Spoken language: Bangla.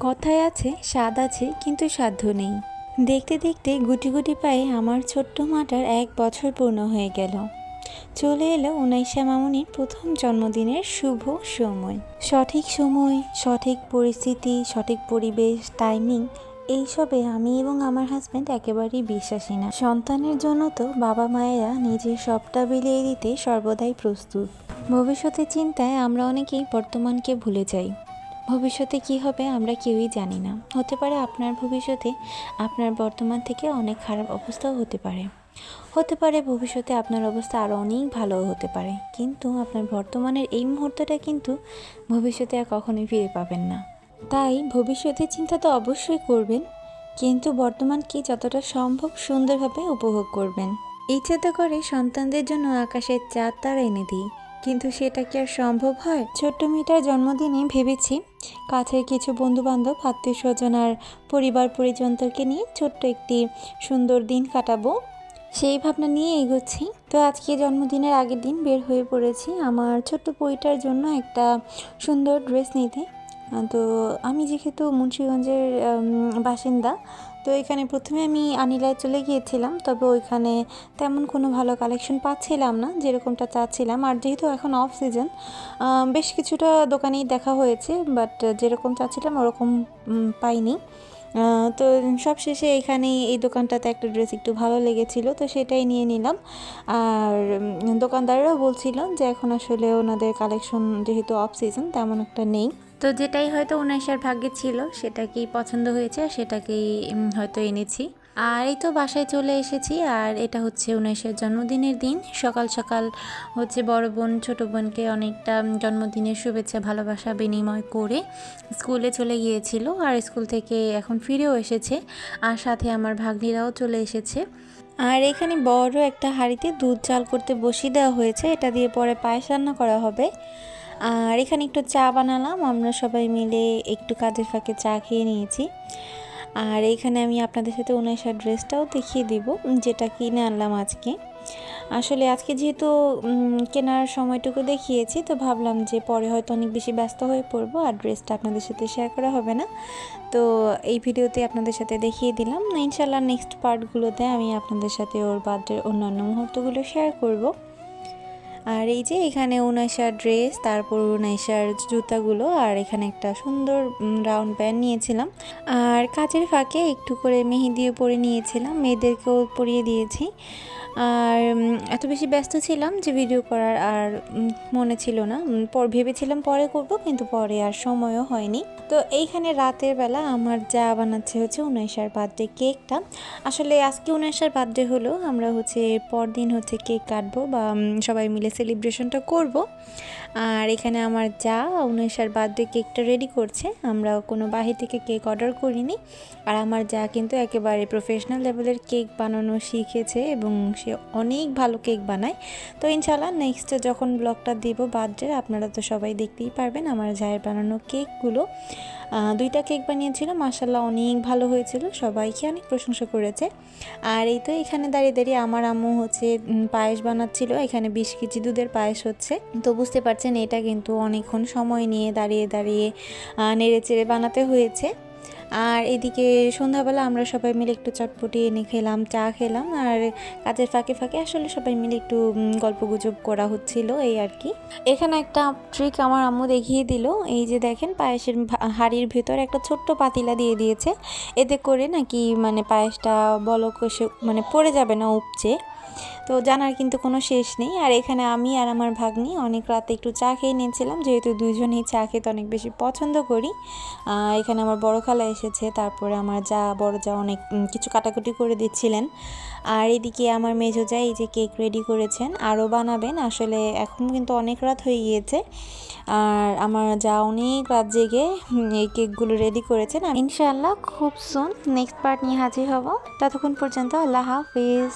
কথায় আছে, স্বাদ আছে, কিন্তু সাধ্য নেই। দেখতে দেখতে গুটি গুটি পায়ে আমার ছোট্ট মাটার এক বছর পূর্ণ হয়ে গেল। চলে এলো উনাইশা মামুনির প্রথম জন্মদিনের শুভ সময়। সঠিক সময়, সঠিক পরিস্থিতি, সঠিক পরিবেশ টাইমিং এইসবে আমি এবং আমার হাজব্যান্ড একেবারেই বিশ্বাসী না। সন্তানের জন্য তো বাবা মায়েরা নিজের সবটা বিলিয়ে দিতে সর্বদাই প্রস্তুত। ভবিষ্যতের চিন্তায় আমরা অনেকেই বর্তমানকে ভুলে যাই। ভবিষ্যতে কি হবে আমরা কেউই জানি না। হতে পারে আপনার ভবিষ্যতে আপনার বর্তমান থেকে অনেক খারাপ অবস্থাও হতে পারে। হতে পারে ভবিষ্যতে আপনার অবস্থা আরও অনেক ভালোও হতে পারে। কিন্তু আপনার বর্তমানের এই মুহূর্তটা কিন্তু ভবিষ্যতে আর কখনোই ফিরে পাবেন না। তাই ভবিষ্যতের চিন্তা তো অবশ্যই করবেন, কিন্তু বর্তমান কি যতটা সম্ভব সুন্দরভাবে উপভোগ করবেন। ইচ্ছে তো করে সন্তানদের জন্য আকাশের চাঁদ, তারা এনে দিই। কিন্তু সেটা কি আর সম্ভব হয়? ছোট্ট মেয়েটার জন্মদিনে ভেবেছি কাছের কিছু বন্ধু বান্ধব আত্মীয় স্বজন আর পরিবার পরিজনদেরকে নিয়ে ছোট্ট একটি সুন্দর দিন কাটাবো। সেই ভাবনা নিয়ে এগোচ্ছি। তো আজকে জন্মদিনের আগের দিন বের হয়ে পড়েছি আমার ছোট্ট বইটার জন্য একটা সুন্দর ড্রেস নিতে। তো আমি যেহেতু মুন্সিগঞ্জের বাসিন্দা তো এখানে প্রথমে আমি আনিলায় চলে গিয়েছিলাম, তবে ওইখানে তেমন কোনো ভালো কালেকশন পাচ্ছিলাম না যেরকমটা চাচ্ছিলাম। আর যেহেতু এখন অফ সিজন বেশ কিছুটা দোকানেই দেখা হয়েছে বাট যেরকম চাচ্ছিলাম ওরকম পাইনি। তো সবশেষে এখানে এই দোকানটাতে একটা ড্রেস একটু ভালো লেগেছিল, তো সেটাই নিয়ে নিলাম। আর দোকানদাররাও বলছিল যে এখন আসলে ওনাদের কালেকশন যেহেতু অফ সিজন তেমন একটা নেই। তো যেটাই হয়তো উনাইশার ভাগ্যে ছিল, সেটাকেই পছন্দ হয়েছে আর সেটাকেই হয়তো এনেছি। আর এই তো বাসায় চলে এসেছি আর এটা হচ্ছে উনাইশের জন্মদিনের দিন। সকাল সকাল হচ্ছে বড় বোন, ছোটো বোনকে অনেকটা জন্মদিনের শুভেচ্ছা, ভালোবাসা, বিনিময় করে স্কুলে চলে গিয়েছিল আর স্কুল থেকে এখন ফিরেও এসেছে আর সাথে আমার ভাগ্নিরাও চলে এসেছে। আর এখানে বড় একটা হাঁড়িতে দুধ চাল করতে বসিয়ে দেওয়া হয়েছে। এটা দিয়ে পরে পায়েস রান্না করা হবে। আর এখানে একটু চা বানালাম, আমরা সবাই মিলে একটু কাজের ফাঁকে চা খেয়ে নিয়েছি। আর এখানে আমি আপনাদের সাথে উনিশার ড্রেসটাও দেখিয়ে দিব, যেটা কিনে আনলাম আজকে। আসলে আজকে যেহেতু কেনার সময়টুকু দেখিয়েছি, তো ভাবলাম যে পরে হয়তো অনেক বেশি ব্যস্ত হয়ে পড়ব আর ড্রেসটা আপনাদের সাথে শেয়ার করা হবে না। তো এই ভিডিওতে আপনাদের সাথে দেখিয়ে দিলাম। ইনশাল্লাহ নেক্সট পার্টগুলোতে আমি আপনাদের সাথে ওর বার্থডের অন্যান্য মুহূর্তগুলো শেয়ার করব। আর এই যে এখানে উনাইশার ড্রেস, তারপর উনাইশার জুতাগুলো আর এখানে একটা সুন্দর রাউন্ড প্যান্ট নিয়েছিলাম। আর কাজের ফাঁকে একটু করে মেহেদিও পরে নিয়েছিলাম, মেয়েদেরকেও পরিয়ে দিয়েছি। আর এত বেশি ব্যস্ত ছিলাম যে ভিডিও করার আর মনে ছিল না। পর ভেবেছিলাম পরে করব, কিন্তু পরে আর সময়ও হয়নি। তো এইখানে রাতের বেলা আমার যা বানাচ্ছে হচ্ছে উনাইশার বার্থডে কেকটা আসলে আজকে উনাইশার বার্থডে হলো, আমরা হচ্ছে পরদিন হচ্ছে কেক কাটবো বা সবাই মিলে সেলিব্রেশনটা করব। আর এখানে আমার যা উনিশার বার্থডে কেকটা রেডি করছে। আমরা কোনো বাহির থেকে কেক অর্ডার করিনি। আর আমার যা কিন্তু একেবারে প্রফেশনাল লেভেলের কেক বানানো শিখেছে এবং সে অনেক ভালো কেক বানায়। তো ইনশাল্লাহ নেক্সট যখন ব্লগটা দিব বার্থডে, আপনারা তো সবাই দেখতেই পারবেন আমার জায়ের বানানো কেকগুলো দুইটা কেক বানিয়েছিল মাসাল্লাহ অনেক ভালো হয়েছিল, সবাইকে অনেক প্রশংসা করেছে। আর এই তো এখানে দাঁড়িয়ে দাঁড়িয়ে আমার আম্মু হচ্ছে পায়েস বানাচ্ছিল, এখানে বিশ কেজি দুধের পায়েস হচ্ছে। তো বুঝতে পারছেন এটা কিন্তু অনেকক্ষণ সময় নিয়ে দাঁড়িয়ে দাঁড়িয়ে নেড়ে চেড়ে বানাতে হয়েছে। আর এদিকে সন্ধ্যাবেলা আমরা সবাই মিলে একটু চটপটি এনে খেলাম, চা খেলাম। আর কাজের ফাঁকে ফাঁকে আসলে সবাই মিলে একটু গল্প গুজব করা হচ্ছিল, এই আর কি। এখানে একটা ট্রিক আমার আম্মু দেখিয়ে দিল। এই যে দেখেন, পায়েসের হাঁড়ির ভেতর একটা ছোট্ট পাতিলা দিয়ে দিয়েছে। এতে করে নাকি মানে পায়েসটা বলক এসে মানে পড়ে যাবে না, উপচে। তো জানার কিন্তু কোনো শেষ নেই। আর এখানে আমি আর আমার ভাগ্নি অনেক রাতে একটু চা খেয়ে নিয়েছিলাম। যেহেতু দুইজনেই চা খেতে অনেক বেশি পছন্দ করি। এখানে আমার বড় খালা এসেছে। তারপরে আমার যা, বড় যা অনেক কিছু কাটাকুটি করে দিচ্ছিলেন। আর এদিকে আমার মেজো যা এই যে কেক রেডি করেছেন, আরও বানাবেন। আসলে এখন কিন্তু অনেক রাত হয়ে গিয়েছে। আর আমার যা অনেক রাত জেগে এই কেকগুলো রেডি করেছেন। ইনশাআল্লাহ খুব সুন নেক্সট পার্ট নিয়ে হাজির হব। ততক্ষণ পর্যন্ত আল্লাহ হাফিজ।